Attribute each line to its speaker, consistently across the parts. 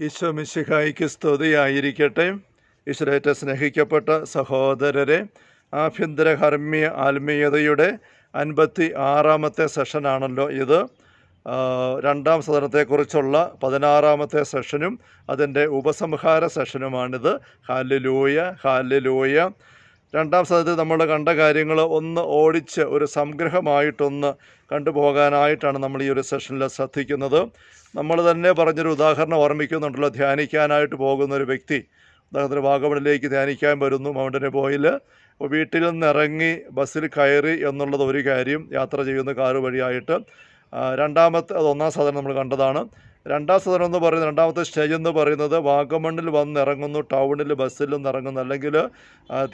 Speaker 1: ഈശോ മിശിഹായിക്ക് സ്തുതിയായിരിക്കട്ടെ. ഈശ്വരേറ്റ സ്നേഹിക്കപ്പെട്ട സഹോദരരെ ആഭ്യന്തര ഹർമ്മീയ ആത്മീയതയുടെ അൻപത്തി ആറാമത്തെ സെഷനാണല്ലോ ഇത്. രണ്ടാം സദനത്തെക്കുറിച്ചുള്ള പതിനാറാമത്തെ സെഷനും അതിന്റെ ഉപസംഹാര സെഷനുമാണിത്. Hallelujah hallelujah. രണ്ടാം സദനത്തിൽ നമ്മൾ കണ്ട കാര്യങ്ങൾ ഒന്ന് ഓടിച്ച് ഒരു സംഗ്രഹമായിട്ടൊന്ന് കണ്ടുപോകാനായിട്ടാണ് നമ്മൾ ഈ ഒരു സെഷനിൽ ശ്രദ്ധിക്കുന്നത്. നമ്മൾ തന്നെ പറഞ്ഞൊരു ഉദാഹരണം ഓർമ്മിക്കുന്നുണ്ടല്ലോ. ധ്യാനിക്കാനായിട്ട് പോകുന്ന ഒരു വ്യക്തി ഉദാഹരണത്തിന് വാഗമണിലേക്ക് ധ്യാനിക്കാൻ വരുന്നു മൗണ്ടൻ ബോയിൽ അപ്പോൾ വീട്ടിൽ നിന്ന് ഇറങ്ങി ബസ്സിൽ കയറി എന്നുള്ളത് ഒരു കാര്യം യാത്ര ചെയ്യുന്ന കാറ് വഴിയായിട്ട്. രണ്ടാമത്തെ അത് ഒന്നാം സാധനം നമ്മൾ കണ്ടതാണ്. രണ്ടാം സദനം എന്ന് പറയുന്നത് രണ്ടാമത്തെ സ്റ്റേജ് എന്ന് പറയുന്നത് വാഗമണ്ണിൽ വന്ന് ഇറങ്ങുന്നു ടൗണിൽ ബസ്സിൽ നിന്ന് ഇറങ്ങുന്നു അല്ലെങ്കിൽ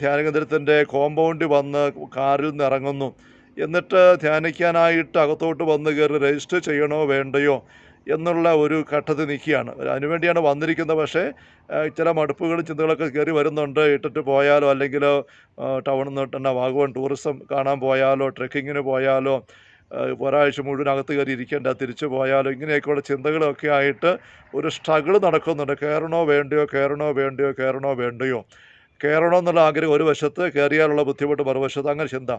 Speaker 1: ധ്യാനകേന്ദ്രത്തിന്റെ ധ്യാന കോമ്പൗണ്ടിൽ വന്ന് കാറിൽ നിന്ന് ഇറങ്ങുന്നു. എന്നിട്ട് ധ്യാനിക്കാനായിട്ട് അകത്തോട്ട് വന്ന് കയറി രജിസ്റ്റർ ചെയ്യണോ വേണ്ടയോ എന്നുള്ള ഒരു ഘട്ടത്തിൽ നിൽക്കുകയാണ്. അതിനുവേണ്ടിയാണ് വന്നിരിക്കുന്നത്. പക്ഷേ ചില മടുപ്പുകളും ചിന്തകളൊക്കെ കയറി വരുന്നുണ്ട്. ഇട്ടിട്ട് പോയാലോ അല്ലെങ്കിൽ ടൗണിൽ നിന്ന് തന്നെ വാഗവൺ ടൂറിസം കാണാൻ പോയാലോ ട്രെക്കിങ്ങിന് പോയാലോ ഒരാഴ്ച മുഴുവൻ അകത്ത് കയറി ഇരിക്കേണ്ട തിരിച്ചു പോയാലോ ഇങ്ങനെയൊക്കെയുള്ള ചിന്തകളൊക്കെ ആയിട്ട് ഒരു സ്ട്രഗിൾ നടക്കുന്നുണ്ട്. കയറണോ വേണ്ടയോ കയറണോ വേണ്ടയോ കയറണോ വേണ്ടയോ? കയറണോ എന്നുള്ള ആഗ്രഹം ഒരു വശത്ത് കയറിയാലുള്ള ബുദ്ധിമുട്ട് മറുവശത്ത് അങ്ങനെ ചിന്ത.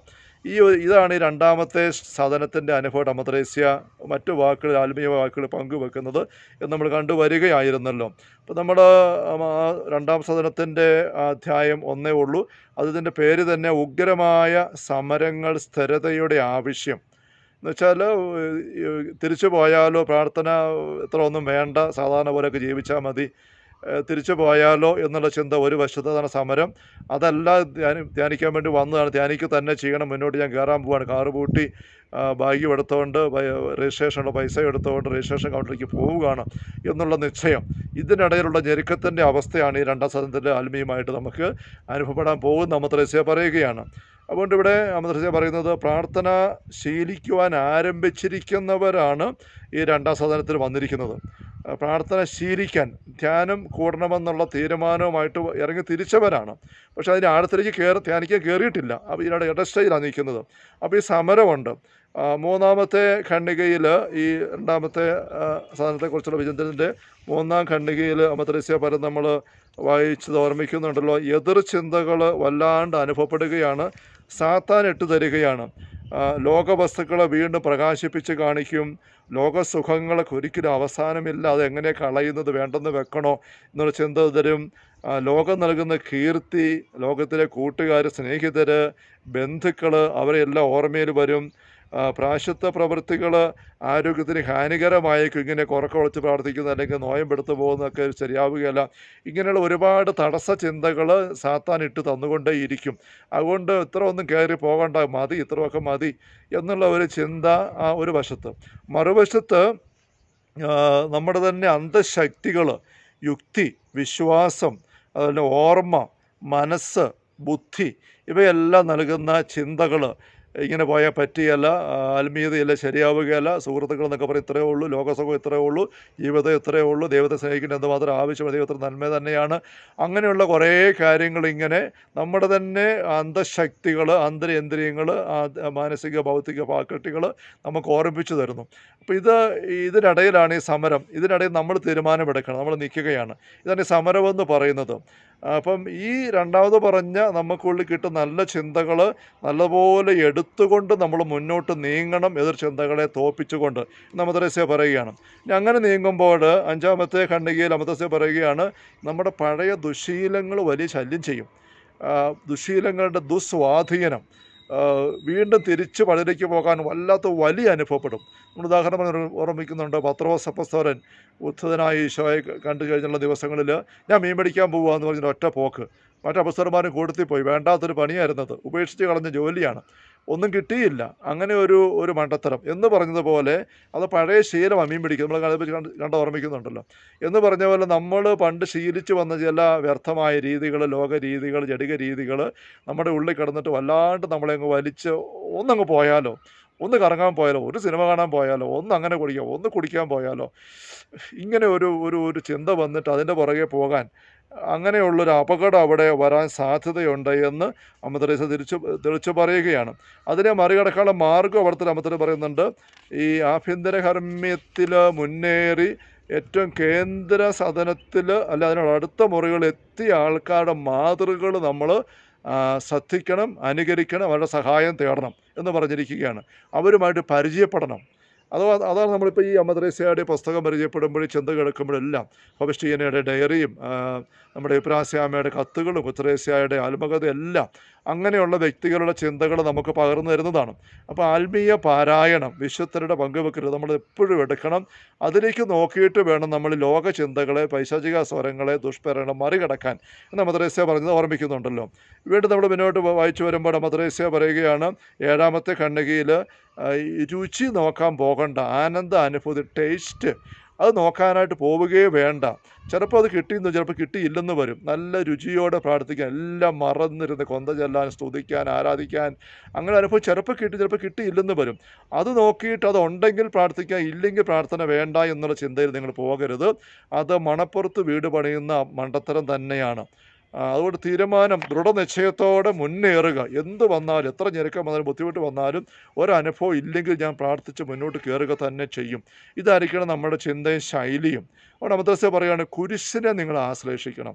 Speaker 1: ഈ ഇതാണ് ഈ രണ്ടാമത്തെ സാധനത്തിന്റെ അനുഭവം അമത്രേസ്യ മറ്റു വാക്കുകൾ ആത്മീയ വാക്കുകൾ പങ്കുവെക്കുന്നത് എന്ന് നമ്മൾ കണ്ടുവരികയായിരുന്നല്ലോ അപ്പോൾ നമ്മൾ രണ്ടാം സദനത്തിന്റെ അധ്യായം ഒന്നേ ഉള്ളൂ. അതിന്റെ പേര് തന്നെ ഉഗ്രമായ സമരങ്ങൾ സ്ഥിരതയുടെ ആവശ്യം. എന്നുവെച്ചാൽ തിരിച്ചു പോയാലോ പ്രാർത്ഥന ഇത്ര ഒന്നും വേണ്ട. സാധാരണ പോലെയൊക്കെ ജീവിച്ചാൽ മതി. തിരിച്ചു പോയാലോ എന്നുള്ള ചിന്ത ഒരു വശത്താണ് സമരം. അതല്ല ധ്യാനി ധ്യാനിക്കാൻ വേണ്ടി വന്നതാണ്. ധ്യാനിക്ക് തന്നെ ചെയ്യണം. മുന്നോട്ട് ഞാൻ കയറാൻ പോവാണ്. കാറ് പൂട്ടി ബാഗ്യം എടുത്തുകൊണ്ട് രജിസ്ട്രേഷനുള്ള പൈസ എടുത്തുകൊണ്ട് രജിസ്ട്രേഷൻ കൗണ്ടറിലേക്ക് പോവുകയാണ് എന്നുള്ള നിശ്ചയം. ഇതിനിടയിലുള്ള ഞെരുക്കത്തിന്റെ അവസ്ഥയാണ് ഈ രണ്ടാം സദനത്തിന്റെ ആത്മീയമായിട്ട് നമുക്ക് അനുഭവപ്പെടാൻ പോകുന്ന അമത്രസ്യ പറയുകയാണ്. അതുകൊണ്ട് ഇവിടെ അമൃതസ്യ പറയുന്നത് പ്രാർത്ഥന ശീലിക്കുവാൻ ആരംഭിച്ചിരിക്കുന്നവരാണ് ഈ രണ്ടാം സദനത്തിൽ വന്നിരിക്കുന്നത്. പ്രാർത്ഥന ശീലിക്കാൻ ധ്യാനം കൂടണമെന്നുള്ള തീരുമാനവുമായിട്ട് ഇറങ്ങി തിരിച്ചവരാണ്. പക്ഷേ അതിന് ആഴത്തിലേക്ക് കയറി ധ്യാനിക്കാൻ കയറിയിട്ടില്ല. അപ്പോൾ ഇതിനോട് ഇടസ്റ്റയിലാണ് നിൽക്കുന്നത്. അപ്പോൾ ഈ സമരമുണ്ട്. മൂന്നാമത്തെ ഖണ്ഡികയിൽ ഈ രണ്ടാമത്തെ സാധനത്തെക്കുറിച്ചുള്ള വിചിന്തനത്തിന്റെ മൂന്നാം ഖണ്ഡികയിൽ അമത്രസ്യ പരം നമ്മൾ വായിച്ചത് ഓർമ്മിക്കുന്നുണ്ടല്ലോ. എതിർ ചിന്തകൾ വല്ലാണ്ട് അനുഭവപ്പെടുകയാണ്. സാത്താൻ ഇട്ട് തരികയാണ്. ലോകവസ്തുക്കളെ വീണ്ടും പ്രകാശിപ്പിച്ച് കാണിക്കും. ലോകസുഖങ്ങൾക്ക് ഒരിക്കലും അവസാനമില്ല. അത് എങ്ങനെ കളയുന്നത് വേണ്ടെന്ന് വെക്കണോ എന്നൊരു ചിന്ത തരും. ലോകം നൽകുന്ന കീർത്തി ലോകത്തിലെ കൂട്ടുകാർ സ്നേഹിതർ ബന്ധുക്കൾ അവരെല്ലാം ഓർമ്മയിൽ വരും. ആ, പ്രാശസ്ത്യ പ്രവൃത്തികൾ ആരോഗ്യത്തിന് ഹാനികരമായേക്കും. ഇങ്ങനെ കുറക്കൊളച്ച് പ്രാർത്ഥിക്കുന്ന അല്ലെങ്കിൽ നോയമ്പെടുത്ത് പോകുന്നതൊക്കെ ശരിയാവുകയല്ല. ഇങ്ങനെയുള്ള ഒരുപാട് തടസ്സ ചിന്തകൾ സാത്താൻ ഇട്ട് തന്നുകൊണ്ടേയിരിക്കും അതുകൊണ്ട് ഇത്ര ഒന്നും കയറി പോകണ്ട. മതി ഇത്രയൊക്കെ മതി എന്നുള്ള ഒരു ചിന്ത ആ ഒരു വശത്ത്. മറുവശത്ത് നമ്മുടെ തന്നെ അന്ധശക്തികൾ യുക്തി വിശ്വാസം അതുപോലെ ഓർമ്മ മനസ്സ് ബുദ്ധി ഇവയെല്ലാം നൽകുന്ന ചിന്തകൾ ഇങ്ങനെ പോയാൽ പറ്റിയല്ല ആത്മീയതയല്ല ശരിയാവുകയല്ല. സുഹൃത്തുക്കൾ എന്നൊക്കെ പറയും ഇത്രയേ ഉള്ളൂ ലോകസുഖം ഇത്രയേ ഉള്ളൂ ജീവിതം ഇത്രയേ ഉള്ളൂ ദൈവത്തെ സ്നേഹിക്കേണ്ട എന്തുമാത്രം ആവശ്യമാണ് ദൈവത്തിന് നന്മ തന്നെയാണ്. അങ്ങനെയുള്ള കുറേ കാര്യങ്ങൾ ഇങ്ങനെ നമ്മുടെ തന്നെ അന്തശക്തികൾ അന്തരേന്ദ്രിയങ്ങൾ മാനസിക ഭൗതിക പാക്കറ്റുകൾ നമുക്ക് ഓർമ്മിപ്പിച്ചു തരുന്നു. അപ്പോൾ ഇത് ഇതിനിടയിലാണ് ഈ സമരം. ഇതിനിടയിൽ നമ്മൾ തീരുമാനമെടുക്കണം നമ്മൾ നിൽക്കുകയാണ്. ഇതാണ് ഈ സമരമെന്ന് പറയുന്നത്. അപ്പം ഈ രണ്ടാമത് പറഞ്ഞ നമുക്കുള്ളിൽ കിട്ടുന്ന നല്ല ചിന്തകൾ നല്ലപോലെ എടുത്തുകൊണ്ട് നമ്മൾ മുന്നോട്ട് നീങ്ങണം എതിർ ചിന്തകളെ തോപ്പിച്ചുകൊണ്ട്. അമദ്രസ്യ പറയുകയാണ്. അങ്ങനെ നീങ്ങുമ്പോൾ അഞ്ചാമത്തെ ഖണ്ഡികയിൽ അമദ്രസ്യ പറയുകയാണ് നമ്മുടെ പഴയ ദുശീലങ്ങൾ വലിയ ശല്യം ചെയ്യും. ദുശീലങ്ങളുടെ ദുസ്വാധീനം. വീണ്ടും തിരിച്ച് പഴലേക്ക് പോകാൻ വല്ലാത്ത വലിയ അനുഭവപ്പെടും. നമ്മൾ ഉദാഹരണം ഓർമ്മിക്കുന്നുണ്ട്. പത്രോസ് ഉദ്ധതനായി ഈശോയെ കണ്ടു കഴിഞ്ഞുള്ള ദിവസങ്ങളിൽ ഞാൻ മീൻ പിടിക്കാൻ പോവുക എന്ന് പറഞ്ഞൊരു ഒറ്റ പോക്ക്. മറ്റു അപ്പസ്തോലന്മാരും കൂട്ടത്തിൽ പോയി. വേണ്ടാത്തൊരു പണിയായിരുന്നത്. ഉപേക്ഷിച്ച് കളഞ്ഞ ജോലിയാണ്. ഒന്നും കിട്ടിയില്ല. അങ്ങനെ ഒരു ഒരു മണ്ടത്തരം. എന്ന് പറഞ്ഞതുപോലെ അത് പഴയ ശീലം അമീൻ പിടിക്കും നമ്മൾ കണ്ട് കണ്ട് ഓർമ്മിക്കുന്നുണ്ടല്ലോ. എന്ന് പറഞ്ഞ പോലെ നമ്മൾ പണ്ട് ശീലിച്ചു വന്ന ചില വ്യർത്ഥമായ രീതികൾ ലോക രീതികൾ ജടിക രീതികൾ നമ്മുടെ ഉള്ളിൽ കിടന്നിട്ട് വല്ലാണ്ട് നമ്മളെ അങ്ങ് വലിച്ച് ഒന്നങ്ങ് പോയാലോ? ഒന്ന് കറങ്ങാൻ പോയാലോ? ഒരു സിനിമ കാണാൻ പോയാലോ? ഒന്ന് അങ്ങനെ കുടിക്കാം. ഒന്ന് കുടിക്കാൻ പോയാലോ? ഇങ്ങനെ ഒരു ഒരു ഒരു ചിന്ത വന്നിട്ട് അതിന്റെ പുറകെ പോകാൻ അങ്ങനെയുള്ളൊരു അപകടം അവിടെ വരാൻ സാധ്യതയുണ്ട് എന്ന് അമ്മത്തറീസ തിരിച്ചു തെളിച്ചു പറയുകയാണ്. അതിനെ മറികടക്കാനുള്ള മാർഗം അവിടുത്തെ അമ്മത്തര പറയുന്നുണ്ട്. ഈ ആഭ്യന്തര കർമ്മ്യത്തിൽ മുന്നേറി ഏറ്റവും കേന്ദ്ര സദനത്തിൽ അല്ല അതിനോട് അടുത്ത മുറികളിൽ എത്തിയ ആൾക്കാരുടെ മാതൃകകൾ നമ്മൾ ശ്രദ്ധിക്കണം അനുകരിക്കണം അവരുടെ സഹായം തേടണം എന്ന് പറഞ്ഞിരിക്കുകയാണ്. അവരുമായിട്ട് പരിചയപ്പെടണം. അതോ അതാണ് നമ്മളിപ്പോൾ ഈ അമദ്രേസയുടെ പുസ്തകം പരിചയപ്പെടുമ്പോഴും ചെന്ത് കിടക്കുമ്പോഴെല്ലാം ഹൊബസ്റ്റീനയുടെ ഡയറിയും നമ്മുടെ ഇബ്രാസ്യാമയുടെ കത്തുകളും ഉത്തരേസ്യയുടെ ആത്മകഥ എല്ലാം അങ്ങനെയുള്ള വ്യക്തികളുടെ ചിന്തകൾ നമുക്ക് പകർന്നു തരുന്നതാണ്. അപ്പോൾ ആത്മീയ പാരായണം വിശുദ്ധരുടെ പങ്കുവെക്കരുത്. നമ്മൾ എപ്പോഴും എടുക്കണം. അതിലേക്ക് നോക്കിയിട്ട് വേണം നമ്മൾ ലോക ചിന്തകളെ പൈശാചിക സ്വരങ്ങളെ ദുഷ്പ്രേരണം മറികടക്കാൻ. എന്ന് മദ്രേസ്യ പറഞ്ഞത് ഓർമ്മിക്കുന്നുണ്ടല്ലോ. വീണ്ടും നമ്മൾ മുന്നോട്ട് വായിച്ചു വരുമ്പോൾ മദ്രേസ്യ പറയുകയാണ് ഏഴാമത്തെ ഖണ്ഡികയിൽ രുചി നോക്കാൻ പോകണ്ട ആനന്ദ അനുഭൂതി ടേസ്റ്റ് അത് നോക്കാനായിട്ട് പോവുകയേ വേണ്ട. ചിലപ്പോൾ അത് കിട്ടിയെന്ന് ചിലപ്പോൾ കിട്ടിയില്ലെന്ന് വരും. നല്ല രുചിയോടെ പ്രാർത്ഥിക്കാൻ എല്ലാം മറന്നിരുന്ന് കൊന്ത ചെല്ലാൻ സ്തുതിക്കാൻ ആരാധിക്കാൻ അങ്ങനെ അനുഭവം ചിലപ്പോൾ കിട്ടി ചിലപ്പോൾ കിട്ടിയില്ലെന്ന് വരും. അത് നോക്കിയിട്ട് അത് ഉണ്ടെങ്കിൽ പ്രാർത്ഥിക്കാം ഇല്ലെങ്കിൽ പ്രാർത്ഥന വേണ്ട എന്നുള്ള ചിന്തയിൽ നിങ്ങൾ പോകരുത്. അത് മണപ്പുറത്ത് വീട് പണിയുന്ന മണ്ടത്തരം തന്നെയാണ്. അതുകൊണ്ട് തീരുമാനം ദൃഢനിശ്ചയത്തോടെ മുന്നേറുക. എന്ത് വന്നാലും എത്ര ഞെരുക്കം വന്നാലും ബുദ്ധിമുട്ട് വന്നാലും ഒരനുഭവം ഇല്ലെങ്കിൽ ഞാൻ പ്രാർത്ഥിച്ച് മുന്നോട്ട് കയറുക തന്നെ ചെയ്യും. ഇതായിരിക്കണം നമ്മുടെ ചിന്തയും ശൈലിയും. അവിടെ അമദ്രസ പറയുകയാണ് കുരിശിനെ നിങ്ങൾ ആശ്ലേഷിക്കണം.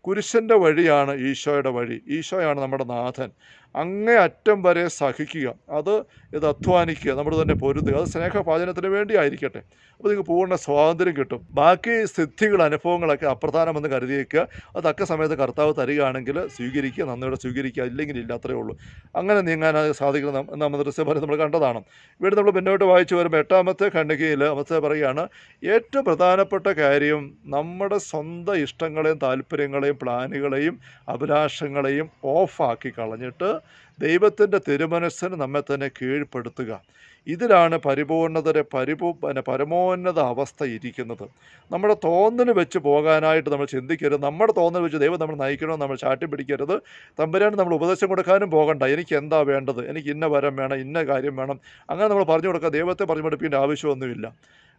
Speaker 1: കുരിശന്റെ വഴിയാണ് ഈശോയുടെ വഴി. ഈശോയാണ് നമ്മുടെ നാഥൻ. അങ്ങേ അറ്റം വരെ സഹിക്കുക. അത് ഇത് അധ്വാനിക്കുക നമ്മൾ തന്നെ പൊരുതുക. അത് സ്നേഹപാചനത്തിന് വേണ്ടി ആയിരിക്കട്ടെ അപ്പോൾ നിങ്ങൾക്ക് പൂർണ സ്വാതന്ത്ര്യം കിട്ടും. ബാക്കി സിദ്ധികൾ അനുഭവങ്ങളൊക്കെ അപ്രധാനമെന്ന് കരുതിയേക്കുക. അത് തക്ക സമയത്ത് കർത്താവ് തരികയാണെങ്കിൽ സ്വീകരിക്കുക നന്ദിയോടെ സ്വീകരിക്കുക. ഇല്ലെങ്കിൽ ഇല്ല അത്രയേ ഉള്ളൂ. അങ്ങനെ നീങ്ങാൻ എന്ന് നമ്മൾ ദൃശ്യഫലം നമ്മൾ കണ്ടതാണ്. ഇവിടെ നമ്മൾ മുന്നോട്ട് വായിച്ചു വരുമ്പോൾ എട്ടാമത്തെ ഖണ്ഡികയിൽ അവസ്ഥ പറയുകയാണ് ഏറ്റവും പ്രധാനപ്പെട്ട കാര്യം നമ്മുടെ സ്വന്തം ഇഷ്ടങ്ങളെയും താല്പര്യങ്ങളെയും പ്ലാനുകളെയും അഭിലാഷങ്ങളെയും ഓഫാക്കി കളഞ്ഞിട്ട് ദൈവത്തിന്റെ തിരുമനസ്സിന് നമ്മെ തന്നെ കീഴ്പ്പെടുത്തുക. ഇതിലാണ് പരിപൂർണതരെ പരിപൂ പരമോന്നത അവസ്ഥ ഇരിക്കുന്നത്. നമ്മുടെ തോന്നൽ വെച്ച് പോകാനായിട്ട് നമ്മൾ ചിന്തിക്കരുത്. നമ്മുടെ തോന്നൽ വെച്ച് ദൈവം നമ്മൾ നയിക്കണമെന്ന് നമ്മൾ ചാട്ടി പിടിക്കരുത്. തമ്പുരാൻ നമ്മൾ ഉപദേശം കൊടുക്കാനും പോകണ്ട. എനിക്ക് എന്താ വേണ്ടത്? എനിക്ക് ഇന്ന വരം വേണം ഇന്ന കാര്യം വേണം. അങ്ങനെ നമ്മൾ പറഞ്ഞു കൊടുക്കുക ദൈവത്തെ പറഞ്ഞു പഠിപ്പിക്കേണ്ട ആവശ്യമൊന്നുമില്ല.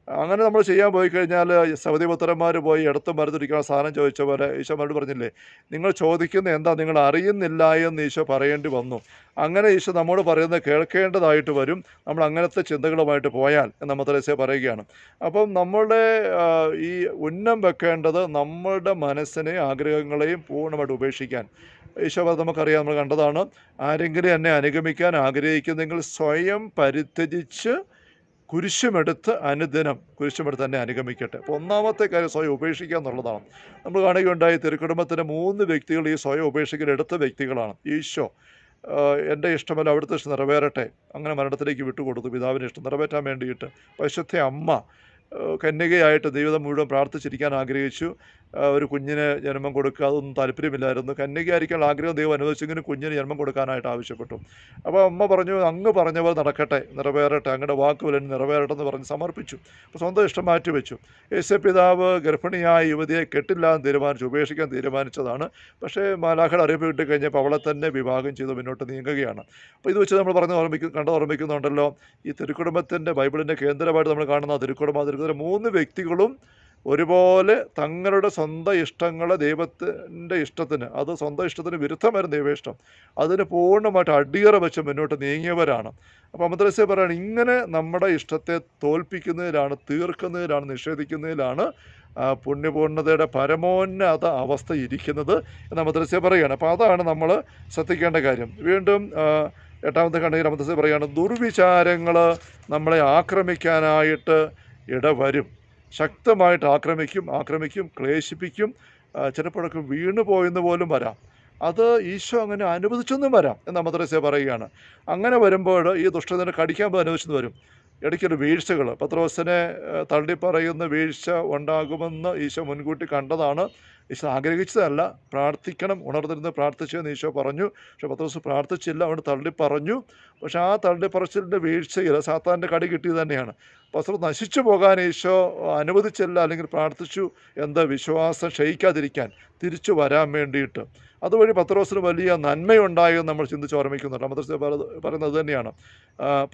Speaker 1: അങ്ങനെ നമ്മൾ ചെയ്യാൻ പോയി കഴിഞ്ഞാൽ സൗദിപുത്രന്മാർ പോയി ഇടത്തും മരുന്നിരിക്കുന്ന സാധനം ചോദിച്ച പോലെ ഈശോമാരോട് പറഞ്ഞില്ലേ നിങ്ങൾ ചോദിക്കുന്ന എന്താ? നിങ്ങൾ അറിയുന്നില്ല എന്ന് ഈശോ പറയേണ്ടി വന്നു. അങ്ങനെ ഈശോ നമ്മോട് പറയുന്നത് കേൾക്കേണ്ടതായിട്ട് വരും. നമ്മൾ അങ്ങനത്തെ ചിന്തകളുമായിട്ട് പോയാൽ എന്ന് മദ്രസ പറയുകയാണ്. അപ്പം നമ്മളുടെ ഈ ഉന്നം വെക്കേണ്ടത് നമ്മളുടെ മനസ്സിനെ ആഗ്രഹങ്ങളെയും പൂർണമായിട്ട് ഉപേക്ഷിക്കാൻ. ഈശോ നമുക്കറിയാം നമ്മൾ കണ്ടതാണ് ആരെങ്കിലും എന്നെ അനുഗമിക്കാൻ ആഗ്രഹിക്കുന്നെങ്കിൽ സ്വയം പരിത്യജിച്ച് കുരിശുമെടുത്ത് അനുദിനം കുരിശുമെടുത്ത് തന്നെ അനുഗമിക്കട്ടെ. അപ്പോൾ ഒന്നാമത്തെ കാര്യം സ്വയം ഉപേക്ഷിക്കുക എന്നുള്ളതാണ്. നമ്മൾ കാണുകയുണ്ടായി തിരുക്കുടുംബത്തിന്റെ മൂന്ന് വ്യക്തികൾ ഈ സ്വയം ഉപേക്ഷിക്കൽ എടുത്ത വ്യക്തികളാണ്. ഈശോ എന്റെ ഇഷ്ടമല്ല അവിടുത്തെ ഇഷ്ടം നിറവേറട്ടെ. അങ്ങനെ മരണത്തിലേക്ക് വിട്ടുകൊടുത്തു. പിതാവിന്റെ ഇഷ്ടം നിറവേറ്റാൻ വേണ്ടിയിട്ട്. പശുദ്ധ അമ്മ കന്യകയായിട്ട് ദൈവം മുഴുവൻ പ്രാർത്ഥിച്ചിരിക്കാൻ ആഗ്രഹിച്ചു. ഒരു കുഞ്ഞിന് ജന്മം കൊടുക്കുക അതൊന്നും താല്പര്യമില്ലായിരുന്നു. കന്യകയായിരിക്കാനുള്ള ആഗ്രഹം ദൈവം അനുവദിച്ചെങ്കിലും കുഞ്ഞിന് ജന്മം കൊടുക്കാനായിട്ട് ആവശ്യപ്പെട്ടു. അപ്പോൾ അമ്മ പറഞ്ഞു അങ്ങ് പറഞ്ഞ പോലെ നടക്കട്ടെ നിറവേറട്ടെ അങ്ങയുടെ വാക്ക് പോലെ നിറവേറട്ടെ എന്ന് പറഞ്ഞ് സമർപ്പിച്ചു. അപ്പോൾ സ്വന്തം ഇഷ്ടം മാറ്റി വെച്ചു. യേശു പിതാവ് ഗർഭിണിയായ യുവതിയെ കെട്ടില്ല എന്ന് തീരുമാനിച്ചു ഉപേക്ഷിക്കാൻ തീരുമാനിച്ചതാണ്. പക്ഷേ മാലാഖയുടെ അറിയിപ്പ് കിട്ടി കഴിഞ്ഞപ്പോൾ അവളെ തന്നെ വിവാഹം ചെയ്ത് മുന്നോട്ട് നീങ്ങുകയാണ്. അപ്പോൾ ഇത് വെച്ച് നമ്മൾ പറഞ്ഞ് ഓർമ്മിക്കും കണ്ട് ഓർമ്മിക്കുന്നുണ്ടല്ലോ ഈ തിരുക്കുടുംബത്തിന്റെ ബൈബിളിന്റെ കേന്ദ്രമായിട്ട് നമ്മൾ കാണുന്ന തിരുക്കുടുംബ തിരുക്കുടുംബ മൂന്ന് വ്യക്തികളും ഒരുപോലെ തങ്ങളുടെ സ്വന്തം ഇഷ്ടങ്ങളെ ദൈവത്തിന്റെ ഇഷ്ടത്തിന് അത് സ്വന്തം ഇഷ്ടത്തിന് വിരുദ്ധമായിരുന്നു ദൈവേഷ്ടം അതിന് പൂർണമായിട്ട് അടിയറ വെച്ച് മുന്നോട്ട് നീങ്ങിയവരാണ്. അപ്പോൾ അമദ്രസ്യ പറയാണ് ഇങ്ങനെ നമ്മുടെ ഇഷ്ടത്തെ തോൽപ്പിക്കുന്നതിലാണ് തീർക്കുന്നതിലാണ് നിഷേധിക്കുന്നതിലാണ് പുണ്യപൂർണതയുടെ പരമോന്നത അവസ്ഥ ഇരിക്കുന്നത് എന്ന് അമദ്രസ്യ പറയുകയാണ് അപ്പോൾ അതാണ് നമ്മൾ ശ്രദ്ധിക്കേണ്ട കാര്യം. വീണ്ടും എട്ടാമത്തെ കണ്ടെങ്കിൽ അമദ്രസ്യ പറയുകയാണ് ദുർവിചാരങ്ങൾ നമ്മളെ ആക്രമിക്കാനായിട്ട് ഇടവരും. ശക്തമായിട്ട് ആക്രമിക്കും ആക്രമിക്കും ക്ലേശിപ്പിക്കും. ചിലപ്പോഴൊക്കെ വീണു പോയെന്ന് പോലും വരാം. അത് ഈശോ അങ്ങനെ അനുവദിച്ചെന്നും വരാം എന്ന് മദ്രസ പറയുകയാണ്. അങ്ങനെ വരുമ്പോൾ ഈ ദുഷ്ടതിനെ കടിക്കാൻ അനുവദിച്ചെന്ന് വരും. ഇടയ്ക്കൊരു വീഴ്ചകൾ പത്രോസിനെ തള്ളിപ്പറയുന്ന വീഴ്ച ഉണ്ടാകുമെന്ന് ഈശോ മുൻകൂട്ടി കണ്ടതാണ്. ഈശോ ആഗ്രഹിച്ചതല്ല. പ്രാർത്ഥിക്കണം ഉണർന്നിരുന്ന് പ്രാർത്ഥിച്ചെന്ന് ഈശോ പറഞ്ഞു. പക്ഷെ പത്രോസ് പ്രാർത്ഥിച്ചില്ല അവിടെ തള്ളിപ്പറഞ്ഞു. പക്ഷെ ആ തള്ളിപ്പറച്ചിലിന്റെ വീഴ്ചയിൽ സാത്താന്റെ കടി കിട്ടിയത് തന്നെയാണ്. പത്രോസ് നശിച്ചു പോകാൻ ഈശോ അനുവദിച്ചില്ല അല്ലെങ്കിൽ പ്രാർത്ഥിച്ചു എന്താ വിശ്വാസം ക്ഷയിക്കാതിരിക്കാൻ തിരിച്ചു വരാൻ വേണ്ടിയിട്ട്. അതുവഴി പത്രോസിന് വലിയ നന്മയുണ്ടായെന്ന് നമ്മൾ ചിന്തിച്ച് ഓർമ്മിക്കുന്നുണ്ട്. മദ്രസ പറയുന്നത് തന്നെയാണ്.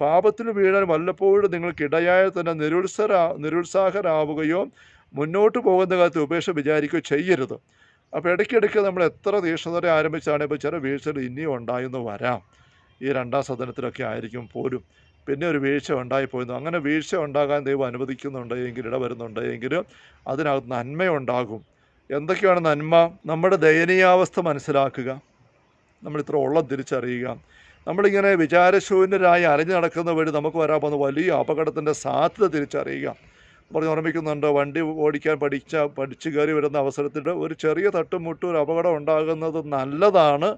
Speaker 1: പാപത്തിൽ വീഴാൻ വല്ലപ്പോഴും നിങ്ങൾക്കിടയായ തന്നെ നിരുത്സര നിരുത്സാഹരാവുകയോ മുന്നോട്ട് പോകുന്ന കാലത്ത് ഉപേക്ഷ വിചാരിക്കുകയോ ചെയ്യരുത്. അപ്പോൾ ഇടയ്ക്കിടയ്ക്ക് നമ്മൾ എത്ര തീക്ഷ്ണതരെ ആരംഭിച്ചാണെങ്കിൽ ചില വീഴ്ചകൾ ഇനിയും ഉണ്ടായെന്ന് വരാം. ഈ രണ്ടാം സദനത്തിലൊക്കെ ആയിരിക്കും പോലും പിന്നെ ഒരു വീഴ്ച ഉണ്ടായിപ്പോയിരുന്നു അങ്ങനെ വീഴ്ച ഉണ്ടാകാൻ ദൈവം അനുവദിക്കുന്നുണ്ട് എങ്കിൽ ഇടവരുന്നുണ്ട് അതിനകത്ത് നന്മയുണ്ടാകും. എന്തൊക്കെയാണ് നന്മ? നമ്മുടെ ദയനീയാവസ്ഥ മനസ്സിലാക്കുക. നമ്മളിത്ര ഉള്ളം തിരിച്ചറിയുക. നമ്മളിങ്ങനെ വിചാരശൂന്യരായി അലഞ്ഞു നടക്കുന്ന വഴി നമുക്ക് വരാൻ പോകുന്ന വലിയ അപകടത്തിന്റെ സാധ്യത തിരിച്ചറിയുക. പറഞ്ഞ് ഓർമ്മിക്കുന്നുണ്ട് വണ്ടി ഓടിക്കാൻ പഠിച്ച പഠിച്ചു കയറി വരുന്ന അവസരത്തിൽ ഒരു ചെറിയ തട്ടുമുട്ടും ഒരു അപകടം ഉണ്ടാകുന്നത് നല്ലതാണ്.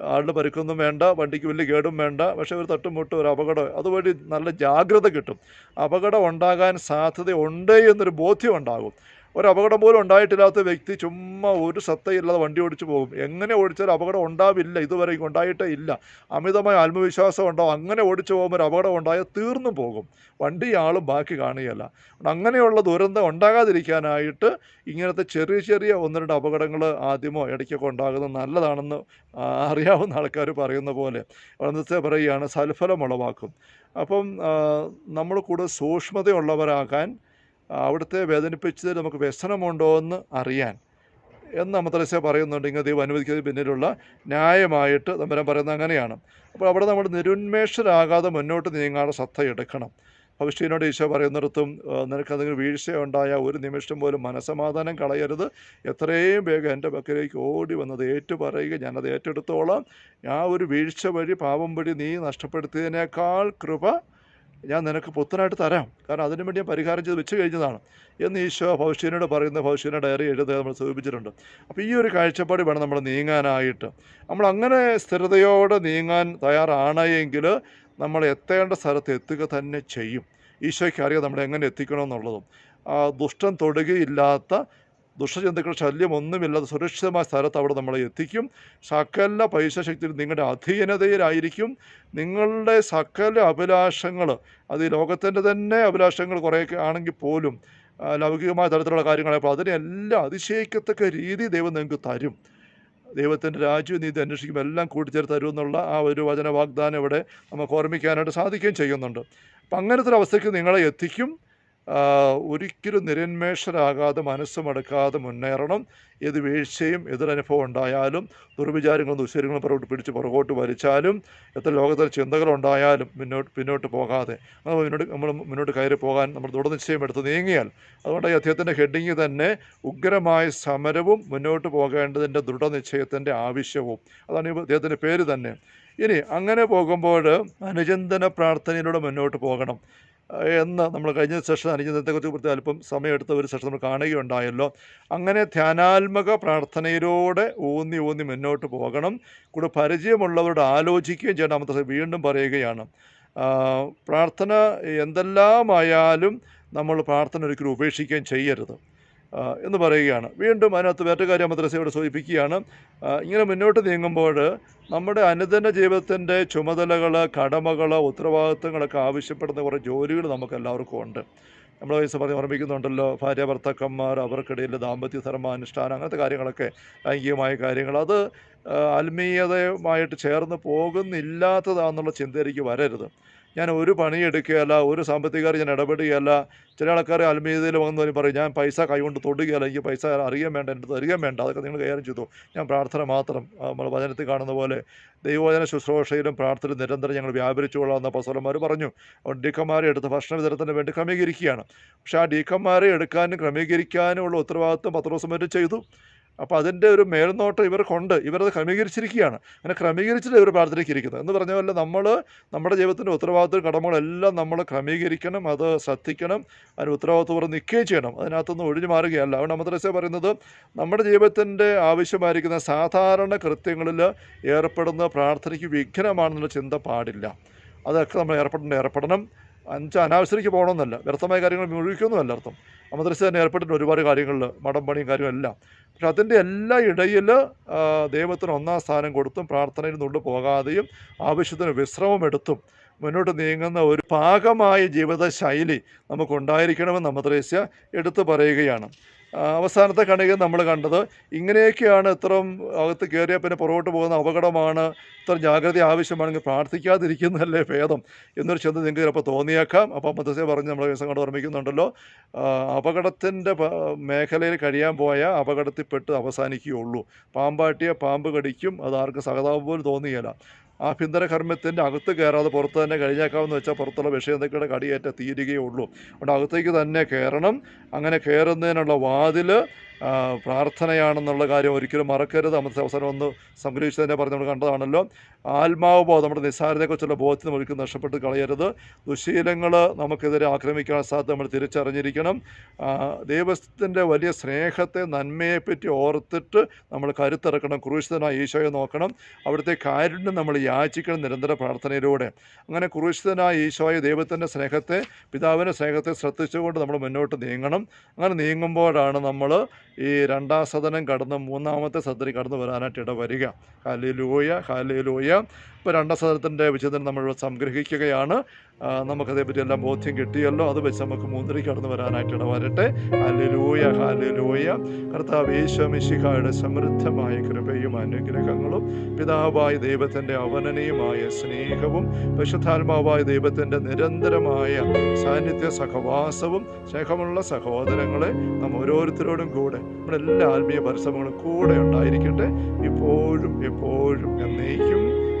Speaker 1: ആളിന് പരിക്കൊന്നും വേണ്ട വണ്ടിക്ക് വലിയ കേടും വേണ്ട പക്ഷേ ഒരു തട്ടുമുട്ടും ഒരു അപകടം അതുവഴി നല്ല ജാഗ്രത കിട്ടും. അപകടം ഉണ്ടാകാൻ സാധ്യത ഉണ്ട് എന്നൊരു ബോധ്യം ഉണ്ടാകും. ഒരു അപകടം പോലും ഉണ്ടായിട്ടില്ലാത്ത വ്യക്തി ചുമ്മാ ഒരു സത്തയില്ലാതെ വണ്ടി ഓടിച്ചു പോകും. എങ്ങനെ ഓടിച്ചാലും അപകടം ഉണ്ടാവില്ല ഇതുവരെ ഉണ്ടായിട്ടേ ഇല്ല. അമിതമായ ആത്മവിശ്വാസം ഉണ്ടാവും. അങ്ങനെ ഓടിച്ചു പോകുമ്പോൾ ഒരു അപകടം ഉണ്ടായാൽ തീർന്നു പോകും. വണ്ടി ആളും ബാക്കി കാണുകയല്ല. അങ്ങനെയുള്ള ദുരന്തം ഉണ്ടാകാതിരിക്കാനായിട്ട് ഇങ്ങനത്തെ ചെറിയ ചെറിയ ഒന്ന് രണ്ട് അപകടങ്ങൾ ആദ്യമോ ഇടയ്ക്കൊക്കെ ഉണ്ടാകുന്നത് നല്ലതാണെന്ന് അറിയാവുന്ന ആൾക്കാർ പറയുന്ന പോലെ. അന്നത്തെ പറയുകയാണ് സൽഫലം ഉളവാക്കും. അപ്പം നമ്മൾ കൂടുതൽ സൂക്ഷ്മതയുള്ളവരാകാൻ അവിടുത്തെ വേദനിപ്പിച്ചതിൽ നമുക്ക് വ്യസനമുണ്ടോ എന്ന് അറിയാൻ. എന്ന് അമത്രസ പറയുന്നുണ്ട്. ഇങ്ങനെ ദൈവം അനുവദിക്കുന്നതിന് പിന്നിലുള്ള ന്യായമായിട്ട് തമ്പരം പറയുന്നത് അങ്ങനെയാണ്. അപ്പോൾ അവിടെ നമ്മൾ നിരുന്മേഷരാകാതെ മുന്നോട്ട് നീങ്ങാതെ ശ്രദ്ധ എടുക്കണം. ഭവിഷ്യനോട് ഈശോ പറയുന്നിടത്തും എന്തെങ്കിലും വീഴ്ചയുണ്ടായ ഒരു നിമിഷം പോലും മനസമാധാനം കളയരുത്. എത്രയും വേഗം എന്റെ പക്കലേക്ക് ഓടി വന്നത് ഏറ്റു പറയുക ഞാനത് ഏറ്റെടുത്തോളാം. ആ ഒരു വീഴ്ച വഴി പാപം വഴി നീ നഷ്ടപ്പെടുത്തിയതിനേക്കാൾ കൃപ ഞാൻ നിനക്ക് പുത്തനായിട്ട് തരാം. കാരണം അതിനു വേണ്ടി ഞാൻ പരിഹാരം ചെയ്ത് വെച്ച് കഴിഞ്ഞതാണ്. എന്ന് ഈശോ ഭവിഷ്യനോട് പറയുന്ന ഭവിഷ്യന ഡയറി എഴുതുക നമ്മൾ സൂചിപ്പിച്ചിട്ടുണ്ട്. അപ്പോൾ ഈ ഒരു കാഴ്ചപ്പാട് വേണം നമ്മൾ നീങ്ങാനായിട്ട്. നമ്മൾ അങ്ങനെ സ്ഥിരതയോടെ നീങ്ങാൻ തയ്യാറാണ് എങ്കിൽ നമ്മൾ എത്തേണ്ട സ്ഥലത്ത് എത്തുക തന്നെ ചെയ്യും. ഈശോയ്ക്ക് അറിയാം നമ്മൾ എങ്ങനെ എത്തിക്കണമെന്നുള്ളതും. ദുഷ്ടം തൊടുകയില്ലാത്ത ദുഷ്ടജന്തുക്കൾ ശല്യമൊന്നുമില്ലാതെ സുരക്ഷിതമായ സ്ഥലത്ത് അവിടെ നമ്മളെ എത്തിക്കും. സകല പൈസശക്തിയിൽ നിങ്ങളുടെ അധീനതയിലായിരിക്കും. നിങ്ങളുടെ സകല അഭിലാഷങ്ങൾ അത് ഈ ലോകത്തിന്റെ തന്നെ അഭിലാഷങ്ങൾ കുറേയൊക്കെ ആണെങ്കിൽ പോലും ലൗകികമായ തരത്തിലുള്ള കാര്യങ്ങളായപ്പോൾ അതിനെല്ലാം അതിശയിക്കത്തക്ക രീതി ദൈവം നിങ്ങൾക്ക് തരും. ദൈവത്തിന്റെ രാജ്യം നീതി അന്വേഷിക്കുമ്പോൾ എല്ലാം കൂട്ടിച്ചേർത്ത് തരും എന്നുള്ള ആ ഒരു വചന വാഗ്ദാനം ഇവിടെ നമുക്ക് ഓർമ്മിക്കാനായിട്ട് സാധിക്കുകയും ചെയ്യുന്നുണ്ട്. അപ്പം അങ്ങനത്തെ ഒരു അവസ്ഥയ്ക്ക് നിങ്ങളെ എത്തിക്കും. ഒരിക്കലും നിരന്മേഷരാകാതെ മനസ്സുമടക്കാതെ മുന്നേറണം. ഏത് വീഴ്ചയും എതിരനുഭവം ഉണ്ടായാലും ദുർവിചാരങ്ങളും ദുശ്ശീലങ്ങളും പുറകോട്ട് പിടിച്ച് പുറകോട്ട് വലിച്ചാലും എത്ര ലോകത്തിൽ ചിന്തകളുണ്ടായാലും മുന്നോട്ട് പിന്നോട്ട് പോകാതെ അത് മുന്നോട്ട് നമ്മൾ മുന്നോട്ട് കയറി പോകാൻ നമ്മൾ ദൃഢനിശ്ചയം എടുത്ത് നീങ്ങിയാൽ അതുകൊണ്ട് ഈ അദ്ദേഹത്തിന്റെ ഹെഡിങ് തന്നെ ഉഗ്രമായ സമരവും മുന്നോട്ട് പോകേണ്ടതിന്റെ ദൃഢനിശ്ചയത്തിന്റെ ആവശ്യവും. അതാണ് ഈ അദ്ദേഹത്തിന്റെ പേര് തന്നെ. ഇനി അങ്ങനെ പോകുമ്പോൾ അനുചിന്തന പ്രാർത്ഥനയിലൂടെ മുന്നോട്ട് പോകണം. എന്ന് നമ്മൾ കഴിഞ്ഞ സെഷൻ അനുജനത്തെക്കുറിച്ച് കുറിച്ച് അല്പം സമയമെടുത്ത ഒരു സെഷൻ നമ്മൾ കാണുകയുണ്ടായല്ലോ. അങ്ങനെ ധ്യാനാത്മക പ്രാർത്ഥനയിലൂടെ ഊന്നി ഊന്നി മുന്നോട്ട് പോകണം. കൂടെ പരിചയമുള്ളവരോട് ആലോചിക്കുകയും ചെയ്യണം. അമൃത വീണ്ടും പറയുകയാണ്. പ്രാർത്ഥന എന്തെല്ലാമായാലും നമ്മൾ പ്രാർത്ഥന ഒരിക്കലും ഉപേക്ഷിക്കുകയും ചെയ്യരുത്. എന്ന് പറയുകയാണ്. വീണ്ടും അതിനകത്ത് കാര്യം മദ്രസയോട് സൂചിപ്പിക്കുകയാണ്. ഇങ്ങനെ മുന്നോട്ട് നീങ്ങുമ്പോൾ നമ്മുടെ അനുദിന ജീവിതത്തിന്റെ ചുമതലകൾ കടമകൾ ഉത്തരവാദിത്തങ്ങളൊക്കെ ആവശ്യപ്പെടുന്ന കുറേ ജോലികൾ നമുക്ക് എല്ലാവർക്കും ഉണ്ട്. നമ്മൾ വയസ്സ് പറഞ്ഞ് ഓർമ്മിക്കുന്നുണ്ടല്ലോ ഭാര്യ ഭർത്താക്കന്മാർ അവർക്കിടയിൽ ദാമ്പത്യ ധർമാനുഷ്ഠാനം അങ്ങനത്തെ കാര്യങ്ങളൊക്കെ ലൈംഗികമായ കാര്യങ്ങൾ. അത് ആത്മീയതയുമായിട്ട് ചേർന്ന് പോകുന്നില്ലാത്തതാണെന്നുള്ള ചിന്തയിലേക്ക് വരരുത്. ഞാൻ ഒരു പണി പണിയെടുക്കുകയല്ല ഒരു സാമ്പത്തികകാർ ഞാൻ ഇടപെടുകയല്ല. ചില ആൾക്കാർ അൽമീതയിൽ വന്നു പറയും ഞാൻ പൈസ കൈകൊണ്ട് തൊടുകയല്ല എനിക്ക് പൈസ അറിയാൻ വേണ്ട എന്റെ അറിയാൻ വേണ്ട. അതൊക്കെ നിങ്ങൾ കൈകാര്യം ചെയ്തു? ഞാൻ പ്രാർത്ഥന മാത്രം നമ്മൾ വചനത്തിൽ കാണുന്ന പോലെ ദൈവവചന ശുശ്രൂഷയിലും പ്രാർത്ഥന നിരന്തരം ഞങ്ങൾ വ്യാപരിച്ചുകൊള്ളാമെന്ന പസോലന്മാർ പറഞ്ഞു. അതുകൊണ്ട് ഡീക്കന്മാരെ എടുത്ത് ഭക്ഷണ വിതരണത്തിന് വേണ്ടി ക്രമീകരിക്കുകയാണ്. പക്ഷേ ആ ഡീക്കന്മാരെ എടുക്കാനും ക്രമീകരിക്കാനുമുള്ള ഉത്തരവാദിത്വം പത്ര ദിവസം വരെ ചെയ്തു. അപ്പോൾ അതിന്റെ ഒരു മേൽനോട്ടം ഇവർക്കുണ്ട്. ഇവരത് ക്രമീകരിച്ചിരിക്കുകയാണ്. അങ്ങനെ ക്രമീകരിച്ചിട്ട് ഇവർ പ്രാർത്ഥനയ്ക്ക് ഇരിക്കുന്നത്. എന്ന് പറഞ്ഞ പോലെ നമ്മൾ നമ്മുടെ ജീവിതത്തിന്റെ ഉത്തരവാദിത്വം കടമകളെല്ലാം നമ്മൾ ക്രമീകരിക്കണം അത് ശ്രദ്ധിക്കണം അതിന് ഉത്തരവാദിത്വപൂർവം നിൽക്കുകയും ചെയ്യണം. അതിനകത്തൊന്നും ഒഴിഞ്ഞു മാറുകയല്ല. അതുകൊണ്ട് അമദ്രസ പറയുന്നത് നമ്മുടെ ജീവിതത്തിന്റെ ആവശ്യമായിരിക്കുന്ന സാധാരണ കൃത്യങ്ങളിൽ ഏർപ്പെടുന്ന പ്രാർത്ഥനയ്ക്ക് വിഘ്നമാണെന്നുള്ള ചിന്ത പാടില്ല. അതൊക്കെ നമ്മൾ ഏർപ്പെടേണ്ട ഏർപ്പെടണം. അഞ്ച് അനാവശ്യക്ക് പോകണമെന്നല്ല. വ്യർത്ഥമായ കാര്യങ്ങൾ മുഴുവിക്കൊന്നുമല്ല അർത്ഥം. അമദ്രസ തന്നെ ഏർപ്പെട്ടിട്ടുണ്ട് ഒരുപാട് കാര്യങ്ങളിൽ മടം പണിയും കാര്യവും എല്ലാം. പക്ഷെ അതിന്റെ എല്ലാ ഇടയിൽ ദൈവത്തിന് ഒന്നാം സ്ഥാനം കൊടുത്തും പ്രാർത്ഥനയിൽ നിന്ന് പോകാതെയും ആവശ്യത്തിന് വിശ്രമം എടുത്തും മുന്നോട്ട് നീങ്ങുന്ന ഒരു പാകമായ ജീവിതശൈലി നമുക്കുണ്ടായിരിക്കണമെന്ന് അമദ്രേസ്യ എടുത്തു പറയുകയാണ്. അവസാനത്തെ കണിക നമ്മൾ കണ്ടത്. ഇങ്ങനെയൊക്കെയാണ് ഇത്രയും അകത്ത് കയറിയാൽ പിന്നെ പുറകോട്ട് പോകുന്ന അപകടമാണ്. ഇത്ര ജാഗ്രത ആവശ്യമാണെങ്കിൽ പ്രാർത്ഥിക്കാതിരിക്കുന്നതല്ലേ ഭേദം എന്നൊരു ചിന്ത നിങ്ങൾക്ക് ചിലപ്പോൾ തോന്നിയേക്കാം. അപ്പോൾ മദ്രസയെ പറഞ്ഞ് നമ്മൾ ദിവസം കണ്ട് ഓർമ്മിക്കുന്നുണ്ടല്ലോ. അപകടത്തിന്റെ മേഖലയിൽ കഴിയാൻ പോയ അപകടത്തിൽപ്പെട്ട് അവസാനിക്കുകയുള്ളൂ. പാമ്പാട്ടിയെ പാമ്പ് കടിക്കും. അത് ആർക്കും സഹതാപം പോലും തോന്നുകയില്ല ആഭ്യന്തര കർമ്മത്തിന്റെ അകത്ത് കയറാതെ പുറത്ത് തന്നെ കഴിഞ്ഞേക്കാമെന്ന് വെച്ചാൽ പുറത്തുള്ള വിഷയതയുടെ കടിയേറ്റ തീരുകയുള്ളൂ അതുകൊണ്ട് അകത്തേക്ക് തന്നെ കയറണം. അങ്ങനെ കയറുന്നതിനുള്ള വാതിൽ പ്രാർത്ഥനയാണെന്നുള്ള കാര്യം ഒരിക്കലും മറക്കരുത്. അമൃത അവസരം ഒന്ന് സംഗ്രഹിച്ച് തന്നെ പറഞ്ഞ് നമ്മൾ കണ്ടതാണല്ലോ. ആത്മാവ് ബോധം നമ്മുടെ നിസ്സാരതയെക്കുറിച്ചുള്ള ബോധത്തിൽ ഒരിക്കലും നഷ്ടപ്പെട്ട് കളയരുത്. ദുശീലങ്ങൾ നമുക്കെതിരെ ആക്രമിക്കാൻ സാധ്യത നമ്മൾ തിരിച്ചറിഞ്ഞിരിക്കണം. ദൈവത്തിന്റെ വലിയ സ്നേഹത്തെ നന്മയെപ്പറ്റി ഓർത്തിട്ട് നമ്മൾ കരുത്തിറക്കണം. ക്രൂശിതനായ ഈശോയെ നോക്കണം. അവിടുത്തെ കാരുണ്യം നമ്മൾ യാചിക്കണം നിരന്തര പ്രാർത്ഥനയിലൂടെ. അങ്ങനെ ക്രൂശിതനായ ഈശോയെ ദൈവത്തിന്റെ സ്നേഹത്തെ പിതാവിന്റെ സ്നേഹത്തെ ശ്രദ്ധിച്ചുകൊണ്ട് നമ്മൾ മുന്നോട്ട് നീങ്ങണം. അങ്ങനെ നീങ്ങുമ്പോഴാണ് നമ്മൾ ഈ രണ്ടാം സദനം കടന്ന് മൂന്നാമത്തെ സദനം കടന്നു വരാനായിട്ട് ഇട വരിക ഹാലിലൂയ ഹാലിലൂയ ഇപ്പോൾ രണ്ടാം സദനത്തിന്റെ വിചിന്തനം നമ്മൾ സംഗ്രഹിക്കുകയാണ്. നമുക്കതേപ്പറ്റി എല്ലാം ബോധ്യം കിട്ടിയല്ലോ. അത് വെച്ച് നമുക്ക് മൂന്നിലേക്ക് കടന്നു വരാനായിട്ട് ഇടവരട്ടെ. വരട്ടെ ഹാലിലൂയ കർത്താവ് യേശോമിശിഹായുടെ സമൃദ്ധമായ കൃപയും അനുഗ്രഹങ്ങളും പിതാവായ ദൈവത്തിന്റെ അവനനയുമായ സ്നേഹവും പരിശുദ്ധാത്മാവായ ദൈവത്തിന്റെ നിരന്തരമായ സാന്നിധ്യ സഹവാസവും സ്നേഹമുള്ള സഹോദരങ്ങളെ നാം ഓരോരുത്തരോടും കൂടെ നമ്മുടെ എല്ലാ ആത്മീയ പരിശ്രമങ്ങളും കൂടെ ഉണ്ടായിരിക്കട്ടെ. ഇപ്പോഴും എപ്പോഴും എന്നേക്കും.